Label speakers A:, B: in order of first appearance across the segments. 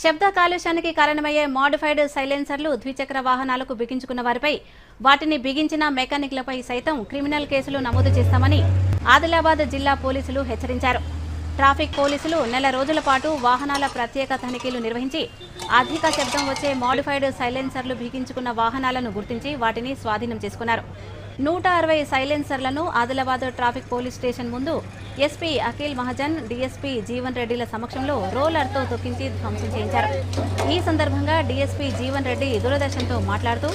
A: శబ్ద కాలుష్యానికి కారణమయ్యే మోడిఫైడ్ సైలెన్సర్లు ద్విచక్ర వాహనాలకు బిగించుకున్న వారిపై వాటిని బిగించిన మెకానిక్లపై సైతం క్రిమినల్ కేసులు నమోదు చేస్తామని ఆదిలాబాద్ జిల్లా పోలీసులు హెచ్చరించారు. ట్రాఫిక్ పోలీసులు నెల రోజుల పాటు వాహనాల ప్రత్యేక తనిఖీలు నిర్వహించి అధిక శబ్దం వచ్చే మోడిఫైడ్ సైలెన్సర్లు బిగించుకున్న వాహనాలను గుర్తించి వాటిని స్వాధీనం చేసుకున్నారు. నూట అరవై సైలెన్సర్లను ఆదిలాబాద్ ట్రాఫిక్ పోలీస్ స్టేషన్ ముందు ఎస్పీ అఖిల్ మహాజన్ డీఎస్పీ జీవన్ రెడ్డిల సమక్షంలో రోలర్తో తొక్కించి ధ్వంసం చేయించారు. ఈ సందర్భంగా డీఎస్పీ జీవన్ రెడ్డి దూరదర్శన్తో మాట్లాడుతూ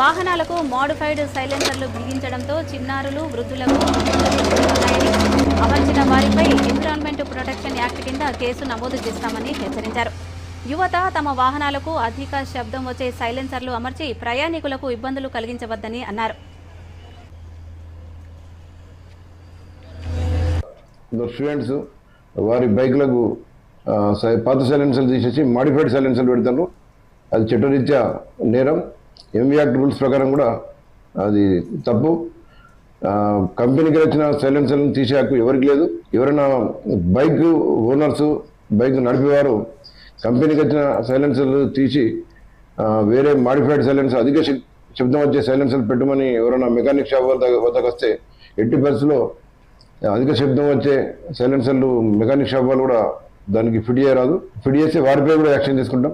A: వాహనాలకు మోడిఫైడ్ సైలెన్సర్లు బిగించడంతో చిన్నారులు వృద్ధులకు అమర్చిన వారిపై ఎన్విరాన్మెంట్ ప్రొటెక్షన్ యాక్ట్ కింద కేసు నమోదు చేస్తామని హెచ్చరించారు. యువత తమ వాహనాలకు అధిక శబ్దం వచ్చే సైలెన్సర్లు అమర్చి ప్రయాణికులకు ఇబ్బందులు కలిగించవద్దని అన్నారు.
B: స్టూడెంట్స్ వారి బైక్లకు సై- పాత సైలెన్సర్లు తీసేసి మాడిఫైడ్ సైలెన్సర్లు పెడతారు. అది చట్టరీత్యా నేరం ఎంవి యాక్ట్ రూల్స్ ప్రకారం కూడా అది తప్పు. కంపెనీకి వచ్చిన సైలెన్సర్లను తీసే హక్కు ఎవరికి లేదు. ఎవరైనా బైక్ ఓనర్స్ బైక్ నడిపేవారు కంపెనీకి వచ్చిన సైలెన్సర్లు తీసి వేరే మాడిఫైడ్ సైలెన్సర్ అధిక శబ్దం వచ్చే సైలెన్సర్లు పెట్టమని ఎవరైనా మెకానిక్ షాప్ వద్ద వద్దకు వస్తే ఎట్టి పరిస్థితుల్లో అధిక శబ్దం వచ్చే సైలెన్సర్లు మెకానిక్ షాప్ వాళ్ళు కూడా దానికి ఫిట్ చేయరాదు. ఫిట్ చేస్తే వారిపై కూడా యాక్షన్ తీసుకుంటాం.